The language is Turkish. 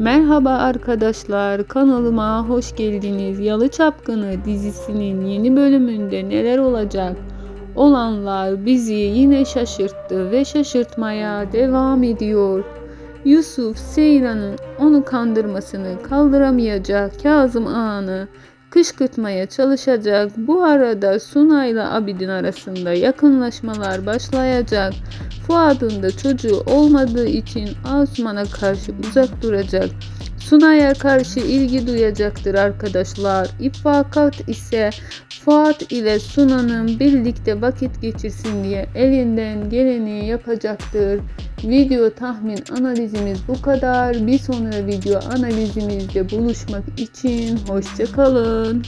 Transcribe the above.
Merhaba arkadaşlar, kanalıma hoş geldiniz. Yalı Çapkını dizisinin yeni bölümünde neler olacak? Olanlar bizi yine şaşırttı ve şaşırtmaya devam ediyor. Yusuf Seyran'ın onu kandırmasını kaldıramayacak Kazım Ağa'nı kışkırtmaya çalışacak. Bu arada Suna ile Abidin arasında yakınlaşmalar başlayacak. Fuad'ın da çocuğu olmadığı için Asuman'a karşı uzak duracak. Sunay'a karşı ilgi duyacaktır arkadaşlar. İfakat ise Fuat ile Suna'nın birlikte vakit geçirsin diye elinden geleni yapacaktır. Video tahmin analizimiz bu kadar. Bir sonraki video analizimizde buluşmak için hoşçakalın.